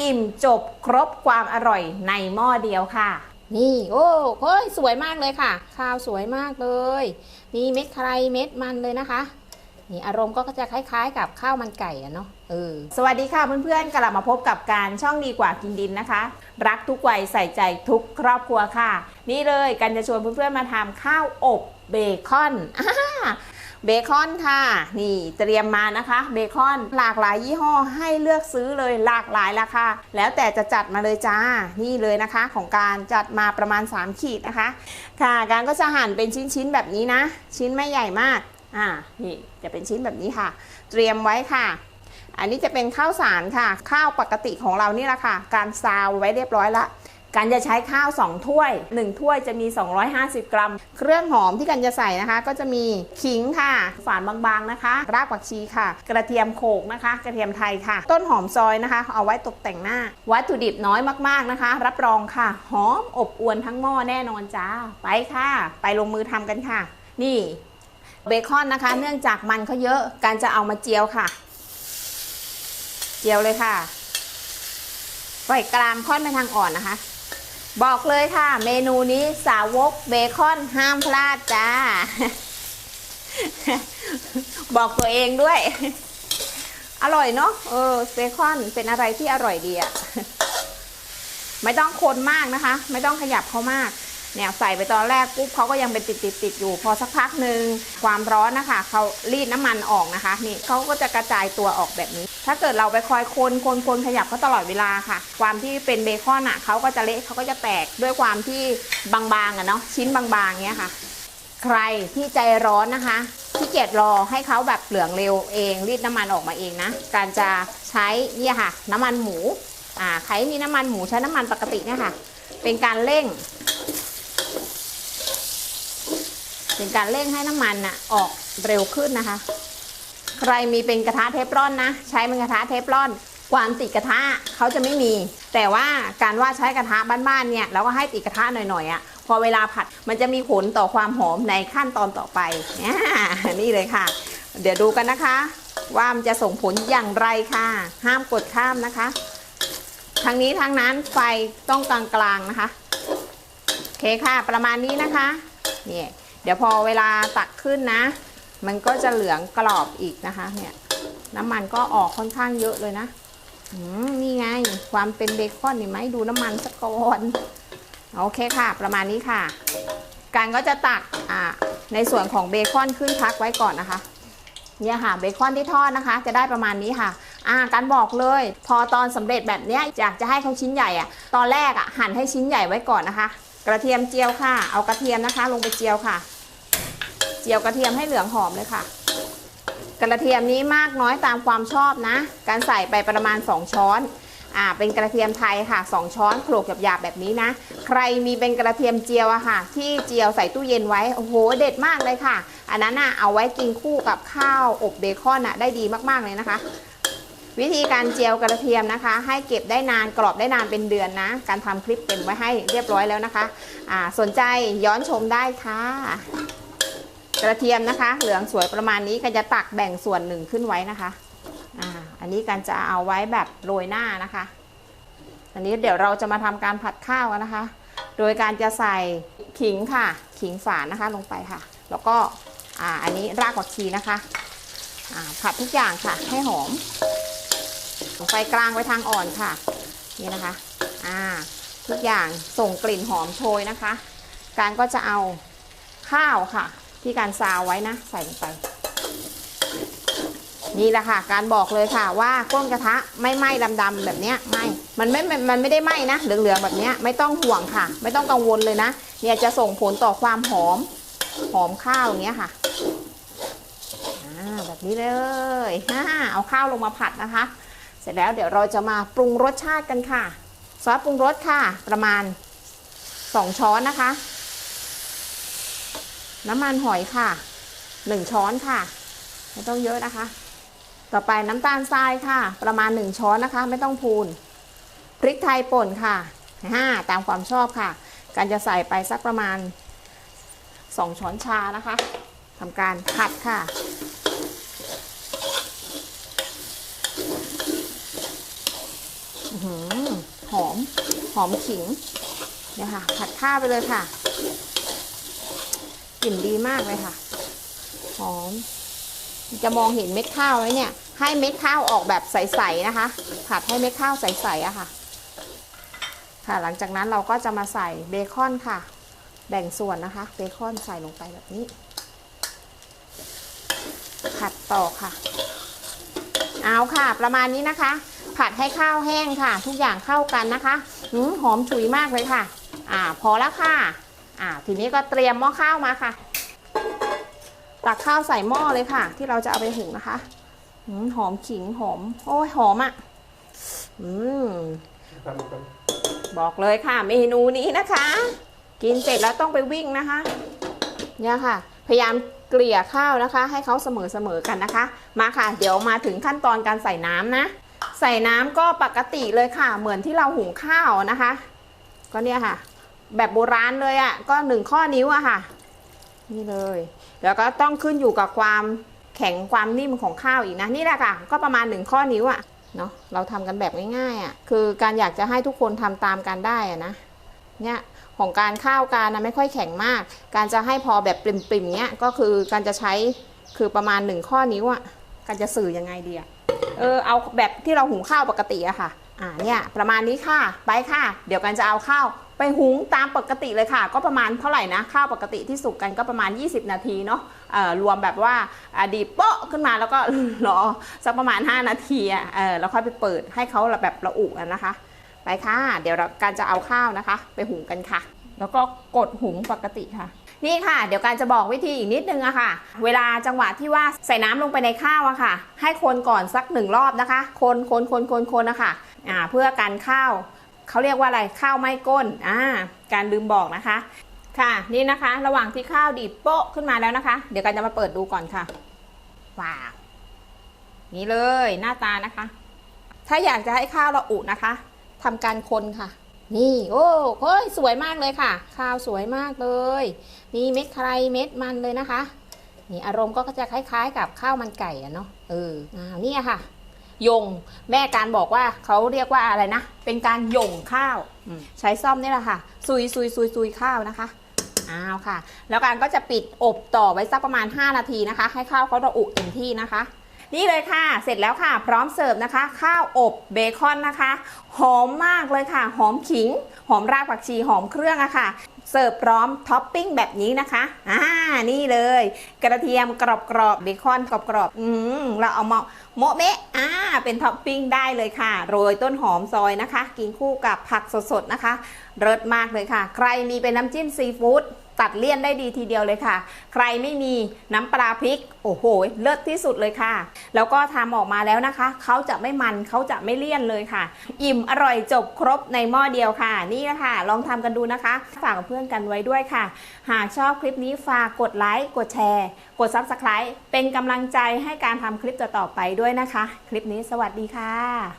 อิ่มจบครบความอร่อยในหม้อเดียวค่ะ นี่โอ้โอ้ยสวยมากเลยค่ะ ข้าวสวยมากเลย นี่เม็ดใครเม็ดมันเลยนะคะนี่อารมณ์ก็จะคล้ายๆ กับข้าวมันไก่อะเนาะเออสวัสดีค่ะเพื่อนๆกลับมาพบกับการช่องดีกว่ากินดินนะคะ รักทุกวัยใส่ใจทุกครอบครัวค่ะ นี่เลยกันจะชวนเพื่อนๆมาทำข้าวอบเบคอนอ่า เบคอนค่ะ นี่เตรียมมานะคะ เบคอนหลากหลายยี่ห้อให้เลือกซื้อเลยหลากหลายราคาแล้วแต่จะจัดมาเลยจ้านี่เลยนะคะ ของการจัดมาประมาณ 3 ขีดนะคะ ค่ะ การก็จะหั่นเป็นชิ้นๆแบบนี้นะ ชิ้นไม่ใหญ่มากอ่านี่จะเป็นชิ้นแบบนี้ค่ะ เตรียมไว้ค่ะอันนี้จะเป็นข้าวสารค่ะ ข้าวปกติของเรานี่แหละค่ะ การซาวไว้เรียบร้อยละ การจะใช้ข้าว 2 ถ้วย 1 ถ้วยจะมี 250 กรัม เครื่องหอมที่กันจะใส่นะคะ ก็จะมีขิงค่ะ ฝานบางๆนะคะ รากผักชีค่ะ กระเทียมโขกนะคะ กระเทียมไทยค่ะ ต้นหอมซอยนะคะ เอาไว้ตกแต่งหน้า วัตถุดิบน้อยมากๆนะคะ รับรองค่ะ หอมอบอวนทั้งหม้อแน่นอนจ้า ไปค่ะ ไปลงมือทำกันค่ะ นี่เบคอนนะคะ เนื่องจากมันเขาเยอะการจะเอามาเจียวค่ะ เจียวเลยค่ะไฟกลางค่อนไปทางอ่อนนะคะ บอกเลยค่ะ เมนูนี้สาวกเบคอนห้ามพลาดจ้า บอกตัวเองด้วย อร่อยเนาะเออเบคอนเป็นอะไรที่อร่อยดีอะไม่ต้องคนมากนะคะ ไม่ต้องขยับเขามาก เนี่ยใส่ไปตอนแรกปุ๊บเขาก็ยังเป็นติดติดติดๆอยู่ พอสักพักหนึ่งความร้อนนะคะเขารีดน้ำมันออกนะคะ นี่เขาก็จะกระจายตัวออกแบบนี้ ถ้าเกิดเราไปคอยคนคนคนขยับเขาตลอดเวลาค่ะ ความที่เป็นเบคอนอะเขาก็จะเละเขาก็จะแตกด้วยความที่บางๆอะเนาะชิ้นบางๆเนี้ยค่ะ ใครที่ใจร้อนนะคะที่เกียจรอให้เขาแบบเหลืองเร็วเองรีดน้ำมันออกมาเองนะการจะใช้เนี่ยค่ะ น้ำมันหมูอ่าใครมีน้ำมันหมูใช้น้ำมันปกติเนี่ยค่ะ เป็นการเร่ง เป็นการเร่งให้น้ำมันน่ะออกเร็วขึ้นนะคะ ใครมีเป็นกระทะเทฟลอนนะใช้เป็นกระทะเทฟลอนความติดกระทะเขาจะไม่มี แต่ว่าการว่าใช้กระทะบ้านๆเนี่ยเราก็ให้ติดกระทะหน่อยๆอะ่ะพอเวลาผัดมันจะมีผลต่อความหอมในขั้นตอนต่อไปอ่นี่เลยค่ะ เดี๋ยวดูกันนะคะ ว่ามันจะส่งผลอย่างไรค่ะ ห้ามกดข้ามนะคะทั้งนี้ทั้งนั้นไฟต้องกลางๆนะคะโอเคค่ะ ประมาณนี้นะคะเนี่ย เดี๋ยวพอเวลาตักขึ้นนะ มันก็จะเหลืองกรอบอีกนะคะ เนี่ย น้ำมันก็ออกค่อนข้างเยอะเลยนะอืมนี่ไง ความเป็นเบคอนเห็นไหมดูน้ำมันสะกอนโอเคค่ะ ประมาณนี้ค่ะ การก็จะตักอ่าในส่วนของเบคอนขึ้นพักไว้ก่อนนะคะ เนี่ยค่ะเบคอนที่ทอดนะคะ จะได้ประมาณนี้ค่ะอ่าการบอกเลย พอตอนสำเร็จแบบเนี้ยอยากจะให้เขาชิ้นใหญ่อะตอนแรกอะหั่นให้ชิ้นใหญ่ไว้ก่อนนะคะ กระเทียมเจียวค่ะ เอากระเทียมนะคะ ลงไปเจียวค่ะ จียวกระเทียมให้เหลืองหอมเลยค่ะ กระเทียมนี้มากน้อยตามความชอบนะ การใส่ไปประมาณ 2 ช้อนอ่าเป็นกระเทียมไทยค่ะ 2 ช้อนโขลกหยาบๆแบบนี้นะ ใครมีเป็นกระเทียมเจียวอะค่ะ ที่เจียวใส่ตู้เย็นไว้โอ้โหเด็ดมากเลยค่ะ อันนั้นอะเอาไว้กินคู่กับข้าวอบเบคอนอะได้ดีมากๆเลยนะคะ วิธีการเจียวกระเทียมนะคะ ให้เก็บได้นานกรอบได้นานเป็นเดือนนะ การทำคลิปเต็มไว้ให้เรียบร้อยแล้วนะคะอ่าสนใจย้อนชมได้ค่ะ กระเทียมนะคะ เหลืองสวยประมาณนี้ก็จะตักแบ่งส่วนหนึ่งขึ้นไว้นะคะอ่าอันนี้การจะเอาไว้แบบโรยหน้านะคะ อันนี้เดี๋ยวเราจะมาทำการผัดข้าวกันนะคะ โดยการจะใส่ขิงค่ะ ขิงฝานนะคะลงไปค่ะ แล้วก็อ่าอันนี้รากผักชีนะคะอ่าผัดทุกอย่างค่ะให้หอมไฟกลางไว้ทางอ่อนค่ะ นี่นะคะอ่าทุกอย่างส่งกลิ่นหอมโชยนะคะ การก็จะเอาข้าวค่ะ ที่การซาวไว้นะ ใส่ลงไป นี่แหละค่ะ การบอกเลยค่ะว่าก้นกระทะไม่ไหม้ดำๆแบบนี้ไม่มันไม่ มันไม่ได้ไหม้นะ เหลืองๆแบบนี้ไม่ต้องห่วงค่ะ ไม่ต้องกังวลเลยนะ เนี่ยจะส่งผลต่อความหอม หอมข้าวอย่างเงี้ยค่ะแบบนี้เลยเอาข้าวลงมาผัดนะคะ เสร็จแล้วเดี๋ยวเราจะมาปรุงรสชาติกันค่ะ ซอสปรุงรสค่ะ ประมาณ 2 ช้อนนะคะ น้ำมันหอยค่ะ1ช้อนค่ะ ไม่ต้องเยอะนะคะ ต่อไปน้ำตาลทรายค่ะ ประมาณ1ช้อนนะคะ ไม่ต้องพูนพริกไทยป่นค่ะ5ตามความชอบค่ะ การจะใส่ไปสักประมาณ2ช้อนชานะคะทำการผัดค่ะหอม หอมขิงเนี่ยค่ะ ผัดข้าวไปเลยค่ะ ลิ่นดีมากเลยค่ะ หอม จะมองเห็นเม็ดข้าวไหมเนี่ย ให้เม็ดข้าวออกแบบใสๆนะคะ ผัดให้เม็ดข้าวใสๆอะค่ะ ค่ะ หลังจากนั้นเราก็จะมาใส่เบคอนค่ะ แบ่งส่วนนะคะ เบคอนใส่ลงไปแบบนี้ ผัดต่อค่ะ เอาค่ะ ประมาณนี้นะคะ ผัดให้ข้าวแห้งค่ะ ทุกอย่างเข้ากันนะคะหืมหอมฉุยมากเลยค่ะ อ่า พอแล้วค่ะ อ่าทีนี้ก็เตรียมหม้อข้าวมาค่ะ ตักข้าวใส่หม้อเลยค่ะ ที่เราจะเอาไปหุงนะคะหืมหอมขิงหอม โอ้ยหอมอะ่ะ อืมบอกเลยค่ะ เมนูนี้นะคะ กินเสร็จแล้วต้องไปวิ่งนะคะ เนี่ยค่ะ พยายามเกลี่ยข้าวนะคะ ให้เขาเสมอเสมอกันนะคะ มาค่ะ เดี๋ยวมาถึงขั้นตอนการใส่น้ำนะ ใส่น้ำก็ปกติเลยค่ะ เหมือนที่เราหุงข้าวนะคะ ก็เนี่ยค่ะ แบบโบราณเลยอะ่ะก็หนึ่งข้อนิ้วอะค่ะ นี่เลย แล้วก็ต้องขึ้นอยู่กับความแข็งความนิ่มของข้าวอีกนะนี่แหละค่ะ ก็ประมาณหนึ่งข้อนิ้วอะ่ะเนาะเราทำกันแบบง่ายๆอะ่ะคือการอยากจะให้ทุกคนทำตามกันได้อะนะเนี่ยของการข้าวการนะไม่ค่อยแข็งมาก การจะให้พอแบบปริมๆเนี้ยก็คือการจะใช้คือประมาณหนึ่งข้อนิ้วอะ่ะการจะสื่อยังไงดีอะเออเอาแบบที่เราหุงข้าวปกติอะค่ะ อ่าเนี่ยประมาณนี้ค่ะ ไปค่ะ เดี๋ยวกันจะเอาข้าว ไปหุงตามปกติเลยค่ะ ก็ประมาณเท่าไหร่นะข้าวปกติที่สุกกันก็ประมาณ 20 นาทีเนาะรวมแบบว่าดีโป๊ะขึ้นมาแล้วก็รอสักประมาณ 5 นาทีอะเออแล้วค่อยไปเปิดให้เขาแบบระอุนะคะ ไปค่ะ เดี๋ยวเราการจะเอาข้าวนะคะ ไปหุงกันค่ะ แล้วก็กดหุงปกติค่ะนี่ค่ะ เดี๋ยวการจะบอกวิธีอีกนิดนึงอะค่ะ เวลาจังหวะที่ว่าใส่น้ำลงไปในข้าวอะค่ะ ให้คนก่อนสักหนึ่งรอบนะคะ คนคนคนคนคนนะคะอ่าเพื่อการข้าว เขาเรียกว่าอะไรข้าวไม่ก้นอ่าการลืมบอกนะคะ ค่ะนี่นะคะ ระหว่างที่ข้าวดีดโป๊ะขึ้นมาแล้วนะคะ เดี๋ยวกันจะมาเปิดดูก่อนค่ะว้าวนี่เลยหน้าตานะคะ ถ้าอยากจะให้ข้าวเราอุนะคะทำการคนค่ะ นี่โอ้โอ้ยสวยมากเลยค่ะ ข้าวสวยมากเลย นี่เม็ดใครเม็ดมันเลยนะคะนี่อารมณ์ก็จะคล้าย ๆ กับข้าวมันไก่อะเนาะเอออ่าเนี่ค่ะ ยงแม่การบอกว่าเขาเรียกว่าอะไรนะ เป็นการยงข้าวอืมใช้ซ่อมนี่แหละค่ะซุยซุยซุยซุยข้าวนะคะอ้าวค่ะ แล้วการก็จะปิดอบต่อไว้สักประมาณ 5 นาทีนะคะ ให้ข้าวเขาระอุเต็มที่นะคะ นี่เลยค่ะ เสร็จแล้วค่ะ พร้อมเสิร์ฟนะคะ ข้าวอบเบคอนนะคะ หอมมากเลยค่ะ หอมขิง หอมรากผักชีหอมเครื่องอะค่ะเสิร์ฟพร้อมท็อปปิ้งแบบนี้นะคะ อ่า นี่เลย กระเทียมกรอบกรอบๆเบคอนกรอบกรอบๆ อืม เราเอามา โมะเมะอ่าเป็นท็อปปิ้งได้เลยค่ะ โรยต้นหอมซอยนะคะ กินคู่กับผักสดๆนะคะเลิศมากเลยค่ะ ใครมีเป็นน้ำจิ้มซีฟู้ด ตัดเลี่ยนได้ดีทีเดียวเลยค่ะ ใครไม่มีน้ำปลาพริก โอ้โห เลิศที่สุดเลยค่ะ แล้วก็ทำออกมาแล้วนะคะ เขาจะไม่มันเขาจะไม่เลี่ยนเลยค่ะ อิ่มอร่อยจบครบในหม้อเดียวค่ะ นี่แหละค่ะ ลองทำกันดูนะคะ ฝากเพื่อนกันไว้ด้วยค่ะ หากชอบคลิปนี้ฝากกดไลค์ กดแชร์ กด Subscribe เป็นกำลังใจให้การทำคลิปต่อๆไปด้วยนะคะ คลิปนี้สวัสดีค่ะ